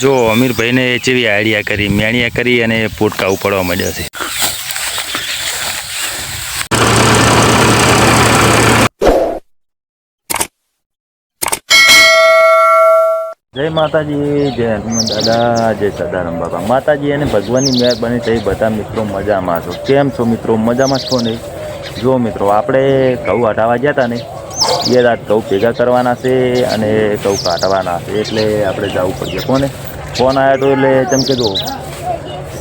જો અમીરભાઈને જેવી આઈડિયા કરી મેણિયા કરી અને પોટકા ઉપાડવા માંડ્યા છે. જય માતાજી, જય હનુમાન દાદા, જય સદારામ બાબા માતાજી અને ભગવાનની મહેરબાની થઈ બધા મિત્રો મજામાં છો. કેમ છો મિત્રો? મજામાં છો ને? જો મિત્રો, આપણે ઘઉં હટાવવા ગયા હતા ને, એ રાત ઘઉં ભેગા કરવાના છે અને ઘઉં કાઢવાના છે. એટલે આપણે જવું પડશે. કોને? ફોન આવ્યો તો એટલે તેમ કે જો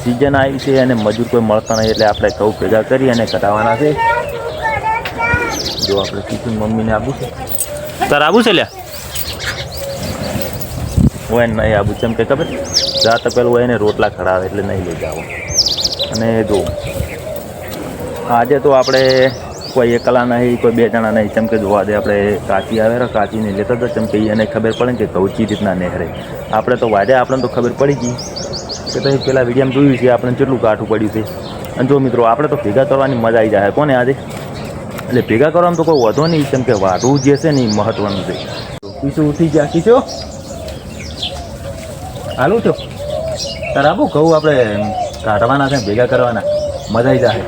સિઝન આવી છે અને મજૂર કોઈ મળતા નહીં એટલે આપણે ઘઉં ભેગા કરી અને કઢાવવાના છે. જો આપણે કીધું મમ્મીને આપું છે. તારે આવું છે લ્યા? હોય નહીં આવું એમ કે ખબર? જાત પેલું હોય એને રોટલા ખડાવે એટલે નહીં લઈ જાવ અને જો આજે તો આપણે કોઈ એકલા નહીં, કોઈ બે જણા નહીં. જેમ કે જોવા દે, આપણે કાચી આવે કાચીને લેતા તો જેમ કે એને ખબર પડે ને કે કૌચી રીતના નહેરે. આપણે તો વાડ્યા આપણને તો ખબર પડી ગઈ કે તમે પેલા વિડીયામાં જોયું છે આપણે કેટલું કાઠું પડ્યું છે. અને જો મિત્રો, આપણે તો ભેગા કરવાની મજા આવી જાય. કોને આજે? એટલે ભેગા કરવામાં તો કોઈ વધો નહીં કેમ કે વાઢવું જે છે ને એ મહત્વનું છે. પીછું ઉઠી ગયા. કીશો હાલું છો તારા આબુ કહું આપણે કાઢવાના છે, ભેગા કરવાના. મજા આવી જાય.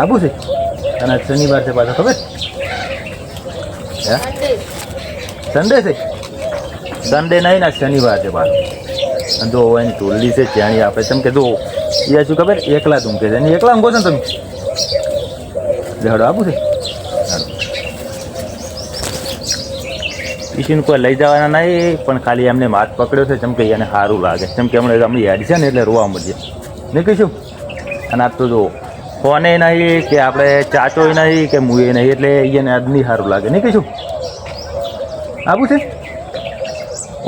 આબુ છે? અને શનિવાર છે પાછો, ખબર? સન્ડે છે? સન્ડે નહીં, ના, શનિવાર છે પાછો. અને જો એની ટોલી છે ત્યાંની આપણે જેમ કે જો એ શું ખબર? એકલા તું કે છે એકલા ઊંઘો છો ને તમે? લેહડો આપું છે. હાલો. કોઈ લઈ જવાના નહીં, પણ ખાલી એમને હાથ પકડ્યો છે. જેમ કે એને સારું લાગે. જેમ કે હમણાં હમણાં યાદ છે ને, એટલે રોવા મળીએ નહીં કહીશું અને આજ તો જો ફોને નહીં કે આપણે ચાચોય નહીં કે મુએ નહીં, એટલે એને આજ નહીં સારું લાગે. નહીં કહીશું આવું છે?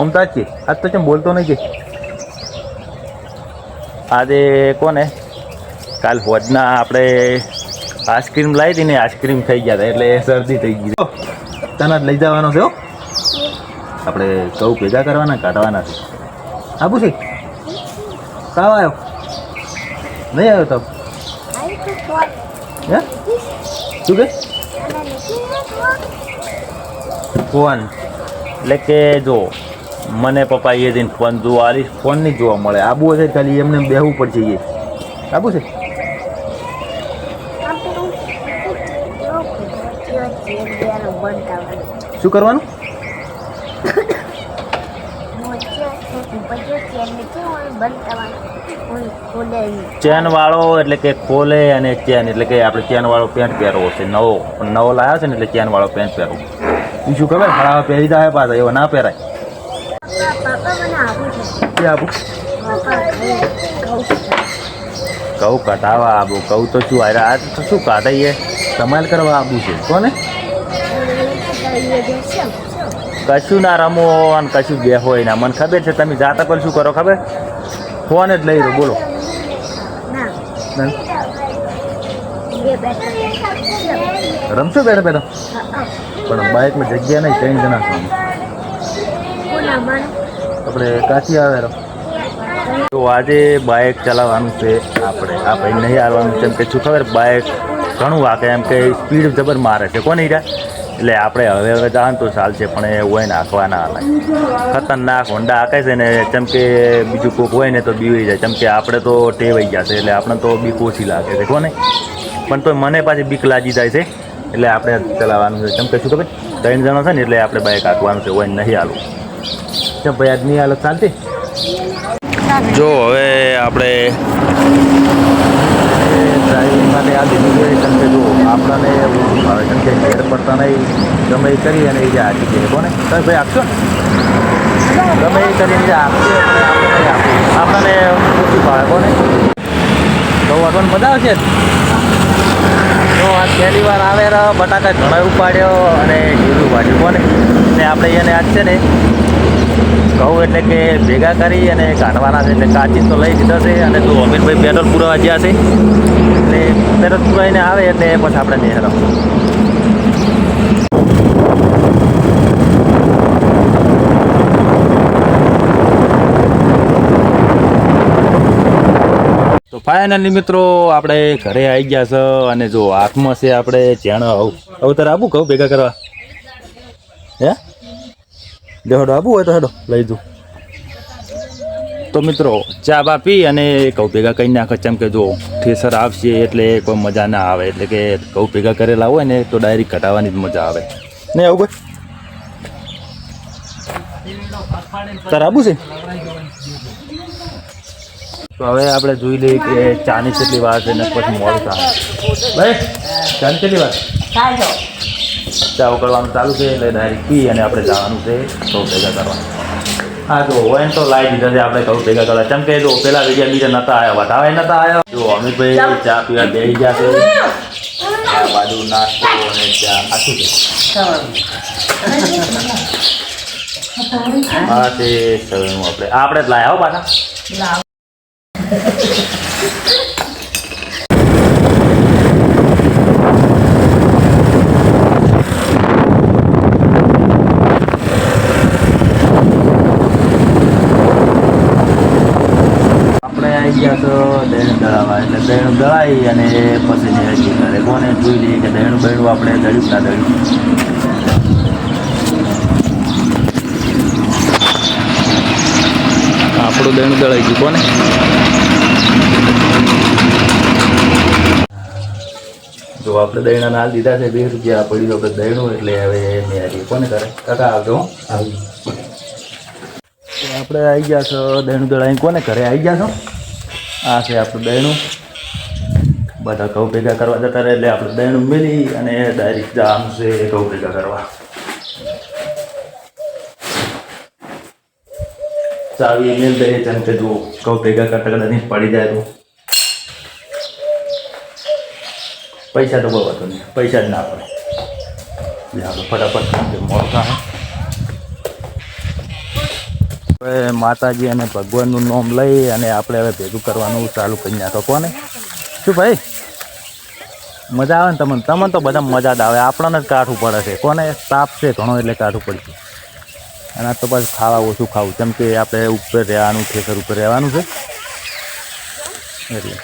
ઓમ તો આજ તો કેમ બોલતો નહીં કે? આજે કોને? કાલ હોજના આપણે આઈસ્ક્રીમ લાવી હતી ને આઈસ્ક્રીમ થઈ ગયા હતા, એટલે શરદી થઈ ગઈ. તને જ લઈ જવાનો છે હો. આપણે ઘઉં ભેગા કરવાના, કાઢવાના છે. આવું છે? કાવ આવ્યો નહીં આવ્યો તો? હે? શું કે? ફોન. એટલે કે જો મને પપ્પા એ જઈને ફોન જોવા આવીશ ફોન નહીં જોવા મળે. આબુ હશે ખાલી એમને બેહવું પડશે એ. આબુ છે? શું કરવાનું? ચેન વાળો એટલે કે ખોલે અને ચેન એટલે કે આપણે ચેન વાળો પેન્ટ પહેરવો છે નવો. પણ નવો લાવ્યો છે ને એટલે ચેન વાળો પેન્ટ પહેરવો બીજું શું ખબર? ખરાબ પહેરી જાય પાછા એવો ના પહેરાય. કહું કટાવા આબુ. કહું તો શું અરે આ તો શું કાઢાઈએ? સમાલ કરવા આબુ છે. કોને? કશું ના રમો અને કશું બે હોય ના. મને ખબર છે તમે જાતા પર શું કરો ખબર? ફોન જ લઈ રહ્યો બોલો. રમશો બેઠા બેઠા પણ બાઇકમાં જગ્યા નહીં, ત્રણ જણા છો. અમે. આપણે કાચી આવે તો આજે બાઇક ચલાવવાનું છે આપણે. આ ભાઈ નહીં આવવાનું એમ કે શું ખબર બાઇક ઘણું વાગે, એમ કે સ્પીડ જબર મારે છે. કોને હીરા? એટલે આપણે હવે હવે જાણ તો ચાલશે પણ એ હોય ને હાંકવાના હાલે. ખતરનાક હોન્ડા હાંકે છે ને, જેમ બીજું કોક હોય ને તો બીવાઈ જાય. જેમ આપણે તો ટેવાઈ છે, એટલે આપણે તો બીક ઓછી લાગે છે કોને પણ તો મને પાછી બીક લાગી જાય છે, એટલે આપણે ચલાવવાનું છે. જેમ કે શું ખબર? ત્રણ જણા છે ને, એટલે આપણે બાઇક હાંકવાનું છે, હોય નહીં હાલું કેમ ભાઈ, આજની હાલત ચાલતી? જો, હવે આપણે ડ્રાઇવિંગ માટે આ છે કેમ કે જો આપણને એવું ભાવે કેમ કે ઘેર પડતા નહીં, ગમે એ કરી અને એ જે આપી દે કોને? તમે ભાઈ, આપશો ને? ગમે એ કરીને જે આપશે આપણને ઓછી ભાવે કોને? તો વાટવાનું મજા આવશે? તો આ પહેલી વાર આવે બટાકા ઘણા ઉપાડ્યો અને ઘીરું ઉપાડ્યું કોને? ને આપણે એને આજ છે ને ઘઉં એટલે કે ભેગા કરી અને કાઢવાના છે. એટલે કાચી તો લઈ દીધા છે અને તો અમીરભાઈ પેટ્રોલ પુરાવા ગયા છે. એટલે પેટ્રોલ પુરાવીને આવે એટલે પછી આપણે નહીં હરાવ તો ફાઇનલી મિત્રો આપણે ઘરે આવી ગયા છે અને જો હાથમાં છે આપણે ચેણ આવું. હવે તારે આપું કહું ભેગા કરવા. હે? જો હેડો આવું હોય તો હેડો, લઈ દઉં તો મિત્રો, ચા બા પી અને ઘઉં ભેગા કરી નાખે. જેમ કે જો ઠેસર આવશે એટલે કોઈ મજા ના આવે. એટલે કે ઘઉં ભેગા કરેલા હોય ને, તો ડાયરી કટાવવાની જ મજા આવે. નહીં આવું કોઈ? તારે આબુ છે? તો હવે આપણે જોઈ લઈએ કે ચાની કેટલી વાર છે ને પછી મોડું થાય ચાની કેટલી વાર? ચા ઉકળવાનું ચાલુ છે એટલે ડાયરેક્ટ પી અને આપણે જવાનું છે સૌ ભેગા કરવાનું. હા જો હોય ને તો લાવી દીધા છે આપણે કહું ભેગા કરવા કેમ કે જો પેલા બીજા બીજા નતા આવ્યા વટાવે નતા આવ્યા જો અમિતભાઈ ચા પીવા બેસી ગયા છે. આ બાજુ નાસ્તો અને ચા. આખું છે. હા તે આપણે. આ આપણે જ લાયા હો પાછા આપણે આવી ગયા તો દહીં દળાવા એટલે દહીણું દળાવી અને પછી ને હજી ઘરે કોને જોઈ લઈએ કે દહીણું બહેણું આપણે દળ્યું ના દળ્યું. આપણું દહીં દળાઈ ગયું. કોને? જો આપણે દહીણા ના દીધા છે બે રૂપિયા પડી આપણે દહીણું એટલે હવે મેં કોને કરે? કાકા આવજો આવી તો આપણે આવી ગયા છો દહીણું દળાઈ કોને ઘરે આવી ગયા છો? આ છે આપણું બહેણું બધા ઘઉં ભેગા કરવા જતા રહે એટલે આપણે બહેણું મેલી અને ડાયરેક્ટ જામ છે ઘઉં ભેગા કરવા. ચાવી મેલ દે જેમ કે જુઓ, ઘઉં ભેગા કરતા કરતા નહીં પડી જાય તો. પૈસા તો બહુ હતો નહીં, પૈસા જ ના પડે. એટલે ફટાફટ મોડું હવે માતાજી અને ભગવાનનું નામ લઈ અને આપણે હવે ભેગું કરવાનું ચાલુ કરી નાખો, કોને? શું ભાઈ? મજા આવે ને તમને? તમને તો બધા મજા જ આવે. આપણને જ કાઠું પડે છે. કોને? તાપ છે ઘણો એટલે કાઠું પડશે. આ તો પાછું ખાવા ઓછું ખાવું. કેમ કે આપણે ઉપર રહેવાનું, ખેતર ઉપર રહેવાનું છે. એટલે.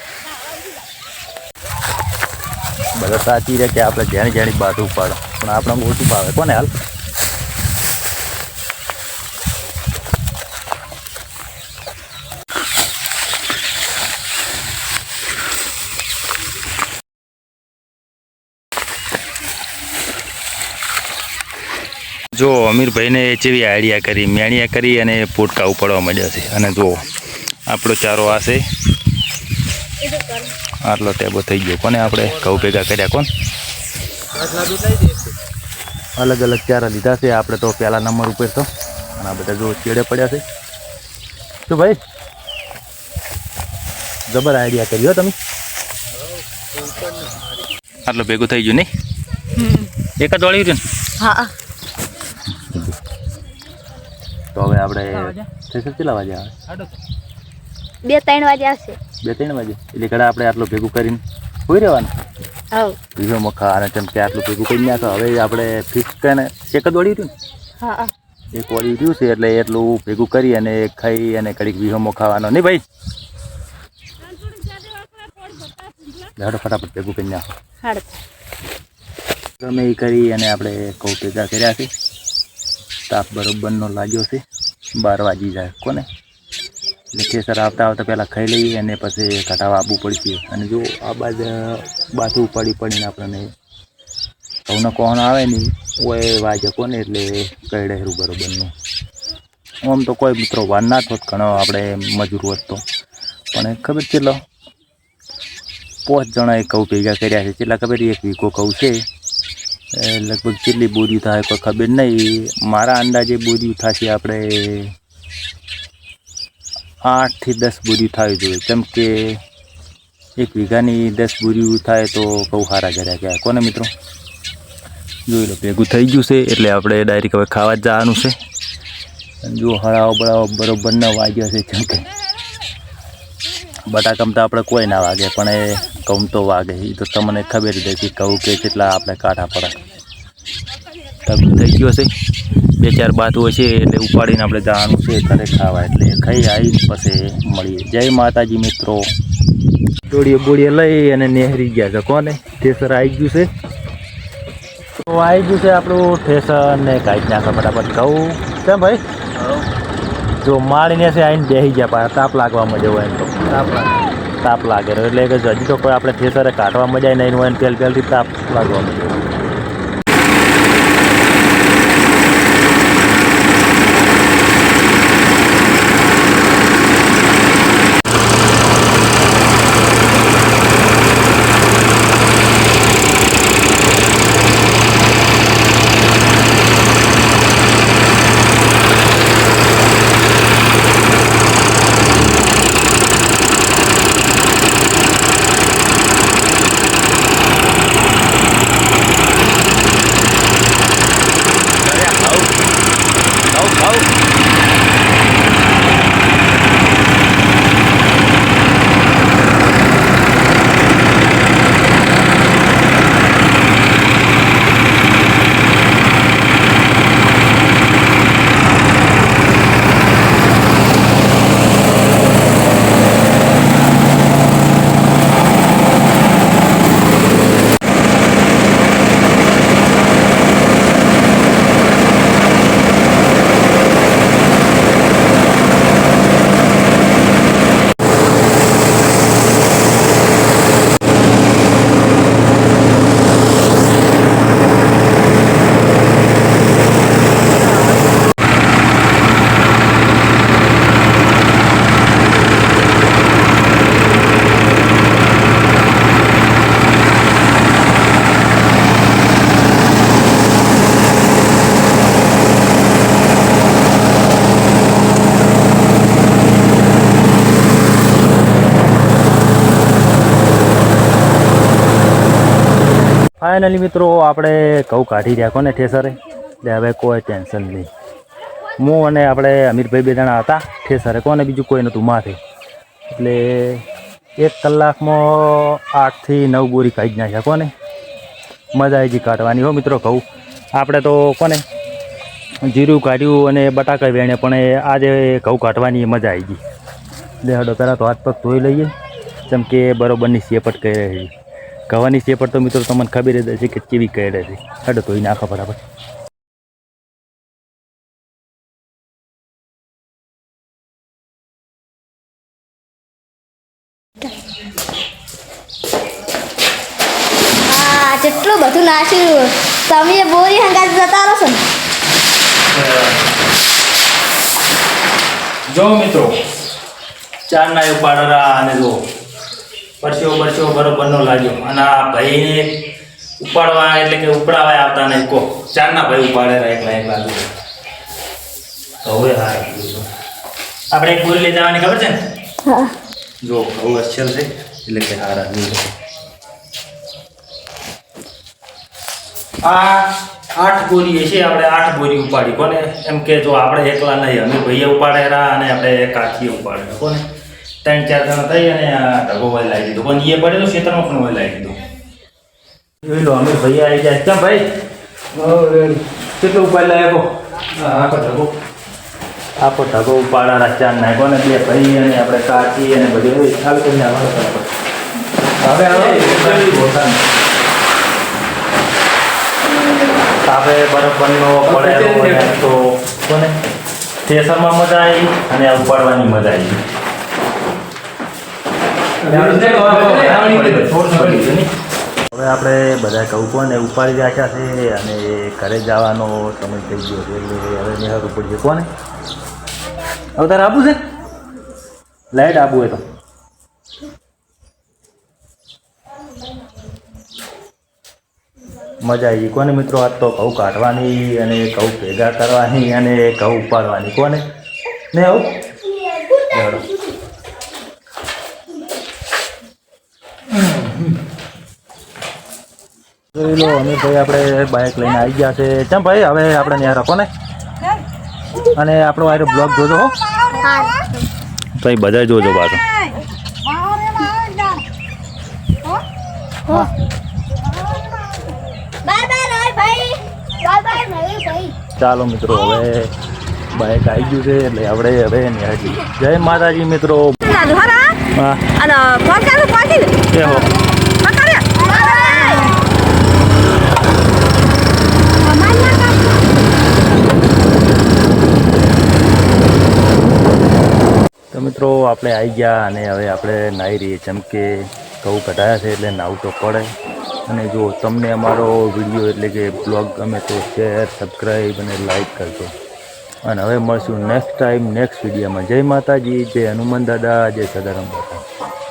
બધા સાચી રહે કે આપણે જેણી જેણી બાજુ પાડો. પણ આપણે ઓછું ભાવે. કોને હાલ? જો અમીરભાઈને જેવી આઈડિયા કરી મેણિયા કરી અને પોટકા ઉપાડવા માંડ્યા છે. અને જો આપણો ચારો આ છે. આટલો ટેબો થઈ ગયો. કોને આપણે ઘઉં ભેગા કર્યા? કોણ? અલગ અલગ ચારા લીધા છે. આપણે તો પહેલા નંબર ઉપર તો. અને આ બધા જો ચેડે પડ્યા છે. શું ભાઈ? જબર આઈડિયા કર્યો તમે. આટલું ભેગું થઈ ગયું નહીં? એક જ વાળી રહ્યું ને? હા. તો હવે આપણે થઈ કેટલા વાગે આવે? બે ત્રણ વાગે આવશે. બે ત્રણ વાગે? એટલે ઘડા આપણે આટલું ભેગું કરીને હોઈ રહેવાનું? હવ. બીજો મખા અને કેમ કે આટલું ભેગું કરી નાખો. હવે આપણે ફિક્સ કરીને એક જ વળી રહ્યું હા એક વળી રહ્યું છે એટલે એટલું ભેગું કરી અને ખાઈ અને કડીક વીહો ખાવાનો નહીં ભાઈ? ઝાડો ફટાફટ ભેગું કરી નાખો. ગમે એ કરી અને આપણે કૌ ભેગા કર્યા છે. તાપ બરોબરનો લાગ્યો છે. બાર વાગી જાય. કોને? એટલે કેસર આવતા આવતા પહેલાં ખાઈ લઈએ અને પછી કટાવા આવવું પડશે. અને જો આ બાજુ બાથું પડી પડીને આપણને ઘઉંનો કોણ આવે ને, ઓય વાગે કોને એટલે કઈ રહેરું બરોબરનું. આમ તો કોઈ મિત્રો વાર ના થોત, ઘણો આપણે મજૂર હોત તો. પણ ખબર ચેલો. પાંચ જણાએ ઘઉં ભેગા કર્યા છે. કેટલા ખબર એક વીકો ઘઉં છે. લગભગ કેટલી બોરીઓ થાય કોઈ ખબર નહીં. મારા અંદાજે બોરીઓ થશે આપણે આઠથી દસ બોરીઓ થવી જોઈએ કેમ કે એક વીઘાની દસ બોરીઓ થાય તો બહુ સારા કર્યા કહેવાય. કોને મિત્રો? જોઈ લો, ભેગું થઈ ગયું છે એટલે આપણે ડાયરેક્ટ હવે ખાવા જવાનું છે. જો હળાવો બળાવો બરોબર ન વાગ્યો છે, કેમ કે બટાકામ તો આપણે કોઈ ના વાગે પણ એ કહું તો વાગે. એ તો તમને ખબર જ કે કહું કે કેટલા આપણે કાઢા પડે. તબ થઈ ગયો છે. બે ચાર બાતું છે એટલે ઉપાડીને આપણે જવાનું છે ઘરે ખાવા. એટલે ખાઈ આવી પછી મળીએ. જય માતાજી મિત્રો. દોડીએ બોળીએ લઈ અને નેહરી ગયા છે. કોને? ઠેસર આવી ગયું છે. તો આવી ગયું છે આપણું ઠેસર ને કાઢી નાખો ફટાફટ કહું કેમ ભાઈ? જો માળીને છે આવીને બેસી ગયા પાછા તાપ લાગવા મળ્યો હોય એમ તો. તાપ લાગે. એટલે કે હજી તો કોઈ આપણે થેસરે કાઢવા મજા નહીં હોય ને પહેલ પહેલથી તાપ લાગવા મજા ફાઇનલી મિત્રો, આપણે ઘઉં કાઢી રહ્યા કોને ઠેસરે? એટલે હવે કોઈ ટેન્શન નહીં. હું અને આપણે અમીરભાઈ બે જણા હતા, ઠેસરે. કોને બીજું કોઈ નહોતું, માથે. એટલે એક કલાકમાં આઠથી નવ બોરી કાઢી નાખ્યા કોને? મજા આવી કાઢવાની હો મિત્રો ઘઉં. આપણે તો કોને? જીરું કાઢ્યું અને બટાકા વેણે, પણ આજે ઘઉં કાઢવાની મજા આવી ગઈ. એટલે હડો, પહેલાં તો હાથ પગ ધોઈ લઈએ. જેમ કે બરોબરની શેપટ કહી રહી. ગવાની શેપટ તો મિત્રો તમને ખબર જ હશે કે કેવી કહે છે. હડો ધોઈ નાખો બરાબર કેટલું બધું નાખ્યું તમે બોરી હંગાત જતા રહો છો ને. જો મિત્રો ચાર ના ઉપાડરા અને જો. પરસ્યો પરસ્યો બરોબરનો લાગ્યો. અને આ ભાઈને ઉપાડવા એટલે કે ઉપડાવા આવતા નહીં. કો ચારના ભાઈ ઉપાડે રહે એકલા એકલા હવે હા આપણે એક બોરી લઈ જવાની ખબર છે ને? જો બહુ અચ્છલ છે. એટલે કે હારા જોઈ આ આઠ બોરી છે. આપણે આઠ બોરી ઉપાડી. કોને? એમ કે જો આપણે એકલા નહીં અમે ભાઈએ ઉપાડે રહ્યા અને આપણે કાકીએ ઉપાડે કોને? ત્રણ ચાર જણા થઈ અને ઢગો વાળી લાવી દીધો. પણ એ પડેલો ખેતરમાં પણ વાળી લાવી દીધો. જોઈ લો અમે ભાઈ આવી જાય ક્યાં ભાઈ? કેટલો ઉપાડ લાવ્યો? આખો ઢગો. આખો ઢગો ઉપાડા ચાર નાખ્યો ને બે ભાઈ અને આપણે કાચી અને બધી હવે ખ્યાલ કરીને હવે આવે. તાપે બનનો પડેલો તો કોને થેસરમાં મજા આવી અને ઉપાડવાની મજા આવી. હવે આપણે બધા કહું કોને ઉપાડી રાખ્યા છે અને ઘરે જવાનો સમય થઈ ગયો છે એટલે હવે નેહર ઉપર છે કોને? હવે તારે આપવું છે? લાઈટ આપવું એ તો. મજા આવી કોને મિત્રો? આજ તો ઘઉં કાઢવાની અને ઘઉં ભેગા કરવાની અને ઘઉં ઉપાડવાની. કોને? ને આવું? જોઈ લો અમે ભાઈ આપણે બાઇક લઈને આવી ગયા છે. ચમ ભાઈ હવે આપણે ત્યાં રાખો ને. અને આપણો આરો બ્લોગ જોજો હો. તો એ બધા જોજો પાછો. ચાલો મિત્રો હવે બાઇક આવી ગયું છે એટલે આપણે હવે નિહાળી જય માતાજી મિત્રો. હા. અને ફોન ને એ હો પકડ્યા મિત્રો, આપણે આવી ગયા અને હવે આપણે નાહી રહીએ. જેમ કે ઘઉં કઢાયા છે એટલે નાવું તો પડે. અને જો તમને અમારો વીડિયો એટલે કે બ્લોગ ગમે તો શેર સબસ્ક્રાઈબ અને લાઈક કરજો. અને હવે મળશું નેક્સ્ટ ટાઈમ નેક્સ્ટ વિડીયોમાં. જય માતાજી, જય હનુમાન દાદા, જય સદારામ દાદા